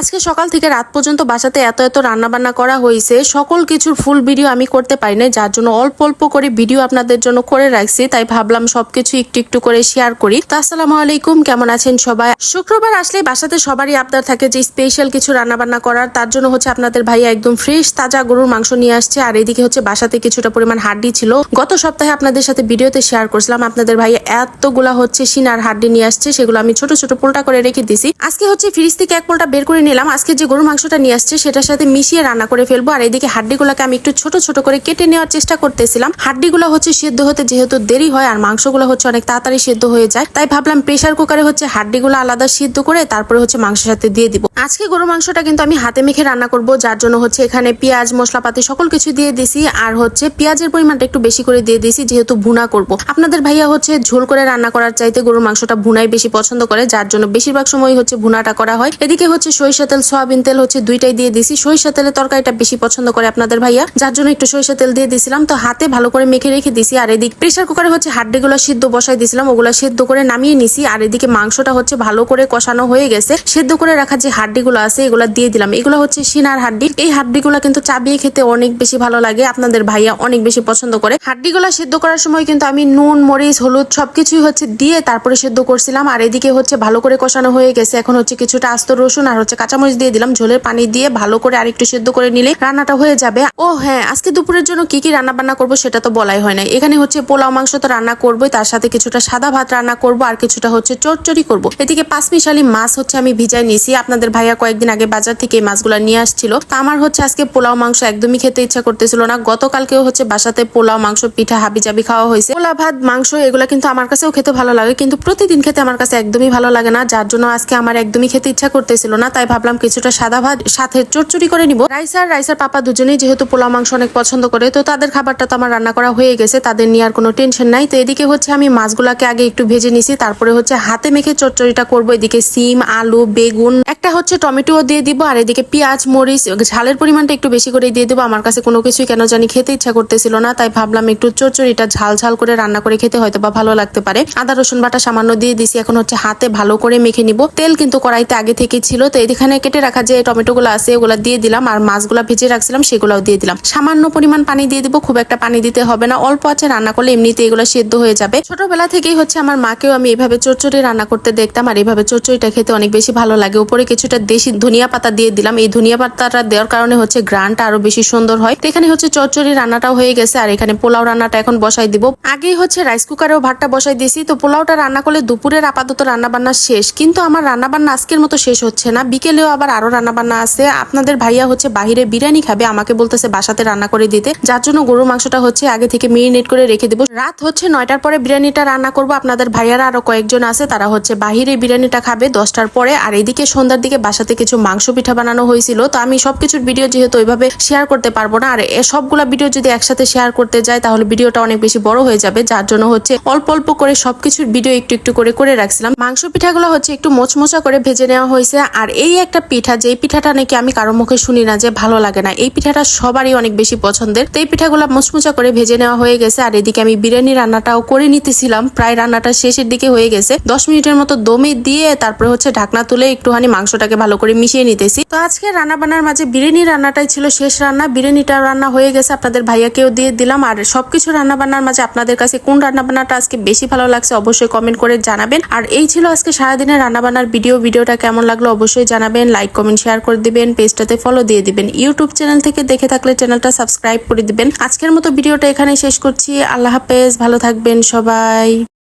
আজকে সকাল থেকে রাত পর্যন্ত বাসাতে এত এত রান্না বান্না করা হয়েছে। সকল কিছুর ফুল ভিডিও আমি করতে পারি না যার জন্য অল্প অল্প করে ভিডিও আপনাদের জন্য করে রাখছি, তাই ভাবলাম সবকিছু একটু একটু করে শেয়ার করি। তো আসসালামু আলাইকুম, কেমন আছেন সবাই? শুক্রবার আসলে বাসাতে সবারই আপনার থাকে যে স্পেশাল কিছু রান্না বান্না করার, তার জন্য হচ্ছে আপনাদের ভাইয়া একদম ফ্রেশ তাজা গরুর মাংস নিয়ে আসছে, আর এদিকে হচ্ছে বাসাতে কিছুটা পরিমাণ হাড্ডি ছিল। গত সপ্তাহে আপনাদের সাথে ভিডিওতে শেয়ার করছিলাম, আপনাদের ভাইয়া এতগুলা হচ্ছে সিনার হাড্ডি নিয়ে আসছে, সেগুলো আমি ছোট ছোট পোলটা করে রেখে দিছি। আজকে হচ্ছে ফ্রিজ থেকে এক পোলটা বের করে নিলাম। আজকে যে গরুর মাংসটা নিয়ে আসছে, সেটার সাথে মিশিয়ে রান্না করে ফেলব। আর এদিকে হাড্ডিগুলোকে আমি একটু ছোট ছোট করে কেটে নেওয়ার চেষ্টা করতেছিলাম। হাড্ডিগুলো হচ্ছে সেদ্ধ হতে যেহেতু দেরি হয়, আর মাংসগুলো হচ্ছে অনেক তাড়াতাড়ি সেদ্ধ হয়ে যায়, তাই ভাবলাম প্রেসার কুকারে হচ্ছে হাড্ডিগুলো আলাদা সিদ্ধ করে তারপরে হচ্ছে মাংসের সাথে দিয়ে দিব। আজকে গরু মাংসটা কিন্তু আমি হাতে মেখে রান্না করব, যার জন্য হচ্ছে এখানে পেঁয়াজ, মশলাপাতি সকল কিছু দিয়ে দিছি, আর হচ্ছে পেঁয়াজের পরিমাণটা একটু বেশি করে দিয়ে দিছি, যেহেতু ভুনা করব। আপনাদের ভাইয়া হচ্ছে ঝোল করে রান্না করার চাইতে গরুর মাংসটা ভুনাই বেশি পছন্দ করে, যার জন্য বেশিরভাগ সময় হচ্ছে ভুনাটা করা হয়। এদিকে হচ্ছে সরিষা তেল, সয়াবিন তেল হচ্ছে দুইটাই দিয়ে দিছি। সরিষা তেলের তরকারিটা বেশি পছন্দ করে আপনাদের ভাইয়া। যার জন্য একটু সরিষা তেল দিয়ে দিছিলাম। তো হাতে ভালো করে মেখে রেখে দিছি। আর এদিক প্রেসার কুকারে হচ্ছে হাড্ডিগুলো সিদ্ধ বসাই দিছিলাম। ওগুলো সেদ্ধ করে নামিয়ে নিছি। আর এদিকে মাংসটা হচ্ছে ভালো করে কষানো হয়ে গেছে। সেদ্ধ করে রাখা যে হাড্ডিগুলো আছে, এগুলো দিয়ে দিলাম। এগুলো হচ্ছে সিনার হাড্ডি। এই হাড্ডিগুলো কিন্তু চাবিয়ে খেতে অনেক বেশি ভালো লাগে। আপনাদের ভাইয়া অনেক বেশি পছন্দ করে। হাড্ডিগুলো সিদ্ধ করার সময় কিন্তু আমি নুন, মরিচ, হলুদ সবকিছুই হচ্ছে দিয়ে তারপরে সেদ্ধ করছিলাম। আর এদিকে হচ্ছে ভালো করে কষানো হয়ে গেছে। এখন হচ্ছে কিছুটা আস্ত রসুন আর হচ্ছে কাঁচামরিচ দিয়ে দিলাম, ঝোলের পানি দিয়ে ভালো করে আরেকটু সেদ্ধ করে নিলে রান্নাটা হয়ে যাবে। ও হ্যাঁ আজকে দুপুরের জন্য কি কি রান্না বান্না করব সেটা তো বলাই হয় না এখানে হচ্ছে পোলাও, মাংস তো রান্না করবোই, তার সাথে কিছুটা সাদা ভাত রান্না করব, আর কিছুটা হচ্ছে চটচড়ি করব। এদিকে পাঁচমিশালি মাছ হচ্ছে আমি ভিজাই নিছি আপনাদের ভাইয়া কয়েকদিন আগে বাজার থেকে এই মাছগুলো নিয়ে আসছিল। তা আমার হচ্ছে আজকে পোলাও, মাংস একদমই খেতে ইচ্ছা করতেছিল না। গতকালকেও হচ্ছে বাসাতে পোলাও, মাংস, পিঠা হাবি জাবি খাওয়া হয়েছে। পোলা ভাত, মাংস, এগুলো কিন্তু আমার কাছেও খেতে ভালো লাগে, কিন্তু প্রতিদিন খেতে আমার কাছে একদমই ভালো লাগে না। যার জন্য আজকে আমার একদমই খেতে ইচ্ছা করতেছিল না, তাই ভাবলাম কিছুটা সাদা ভাত সাথে চটচড়ি করে নিব। রাইসার রাইসার পাপা দুজনেই যেহেতু পোলাও মাংস অনেক পছন্দ করে, তো তাদের খাবারটা তো আমার রান্না করা হয়ে গেছে, তাদের নিয়ে আর কোনো টেনশন নাই। তো এদিকে হচ্ছে আমি মাছগুলাকে আগে একটু ভেজে নিছি, তারপরে হচ্ছে হাতে মেখে চচ্চড়িটা করব। এদিকে সিম, আলু, বেগুন, একটা হচ্ছে টমেটো দিয়ে দিব, আর এদিকে পেঁয়াজ, মরিচ, ঝালের পরিমাণটা একটু বেশি করে দিয়ে দেবো। আমার কাছে কোনো কিছুই কেন জানি খেতে ইচ্ছা করতেছিল না, তাই ভাবলাম একটু চচ্চড়িটা ঝাল ঝাল করে রান্না করে খেতে হয়তো বা ভালো লাগতে পারে। আদা, রসুন বাটা সামান্য দিয়ে দিছি, এখন হচ্ছে হাতে ভালো করে মেখে নিব। তেল কিন্তু কড়াইতে আগে থেকে ছিল, তো এখানে কেটে রাখা যে টমেটো গুলো আছে ওগুলা দিয়ে দিলাম। আর মাছগুলা ভেজে রাখছিলাম, সেগুলাও দিয়ে দিলাম। সামান্য পরিমাণ পানি দিয়ে দিব, খুব একটা পানি দিতে হবে না। অল্প আছে রান্না করলে এমনিতে এগুলো সেদ্ধ হয়ে যাবে। ছোটবেলা থেকেই হচ্ছে আমার মাকেও আমি এভাবে চচ্চড়ি রান্না করতে দেখতাম, আর এভাবে চচ্চড়িটা খেতে অনেক বেশি ভালো লাগে। উপরে কিছুটা দেশি ধনিয়া পাতা দিয়ে দিলাম। এই ধনিয়া পাতাটা দেওয়ার কারণে হচ্ছে গ্রানটা আরও বেশি সুন্দর হয়। তো এখানে হচ্ছে চচ্চড়ি রান্নাটাও হয়ে গেছে, আর এখানে পোলাও রান্নাটা এখন বসাই দিব। আগেই হচ্ছে রাইস কুকারেও ভাতটা বসাই দিয়েছি। তো পোলাওটা রান্না করলে দুপুরের আপাতত রান্না বান্না শেষ। কিন্তু আমার রান্না বান্না আজকের মতো শেষ হচ্ছে না। বিকেলেও আবার আরও রান্না বান্না আছে। আপনাদের ভাইয়া হচ্ছে বাহিরে বিরিয়ানি খাবে, আমাকে বলতেছে বাসাতে রান্না করে দিতে। যার জন্য গরুর মাংসটা হচ্ছে আগে থেকে মেরিনেট করে রেখে দেবো। রাত হচ্ছে নয়টার পরে বিরিয়ানিটা রান্না করব। আপনাদের ভাইয়ারা আরও কয়েকজন আছে, তারা হচ্ছে বাহিরে বিরিয়ানিটা খাবে দশটার পরে। আর এইদিকে সন্ধ্যার দিকে বাসাতে কিছু মাংস পিঠা বানানো হয়েছিল। তো আমি সবকিছুর ভিডিও যেহেতু ওইভাবে শেয়ার করতে পারব না, আর সবগুলা ভিডিও যদি একসাথে শেয়ার করতে যাই, তাহলে ভিডিওটা অনেক বেশি বড় হয়ে যাবে। যার জন্য হচ্ছে অল্প অল্প করে সবকিছুর ভিডিও একটু একটু করে করে রাখছিলাম। মাংস পিঠাগুলো হচ্ছে একটু মোচমোচা করে ভেজে নেওয়া হয়েছে। আর এই একটা পিঠা, যে পিঠাটা নাকি আমি কারও মুখে শুনি না যে ভালো লাগে না, এই পিঠাটা সবারই অনেক বেশি পছন্দের। তো এই পিঠাগুলো মুচমুচা করে ভেজে নেওয়া হয়ে গেছে, আর এদিকে আমি বিরিয়ানি রান্নাটাও করে নিতেছিলাম। প্রায় রান্নাটা শেষের দিকে হয়ে গেছে। দশ মিনিটের মতো দমে দিয়ে তারপরে হচ্ছে ঢাকনা তুলে একটুখানি মাংসটাকে ভালো করে মিশিয়ে নিতেছি। তো আজকে রান্না বান্নার মাঝে বিরিয়ানি রান্নাটাই ছিল শেষ রান্না। বিরিয়ানিটা রান্না হয়ে গেছে, আপনাদের ভাইয়াকেও দিয়ে দিলাম। আর সবকিছু রান্না বান্নার মাঝে আপনাদের কাছে কোন রান্না বান্নাটা আজকে বেশি ভালো লাগছে অবশ্যই কমেন্ট করে জানাবেন। আর এই ছিল আজকে সারাদিনের রান্না বান্নার ভিডিও। ভিডিওটা কেমন লাগল অবশ্যই জানাবেন লাইক কমেন্ট শেয়ার করে দিবেন পেজটাতে ফলো দিয়ে দিবেন। ইউটিউব চ্যানেল থেকে দেখে থাকলে চ্যানেলটা সাবস্ক্রাইব করে দিবেন। আজকের মতো ভিডিওটা এখানে শেষ করছি। আল্লাহ হাফেজ, ভালো থাকবেন সবাই।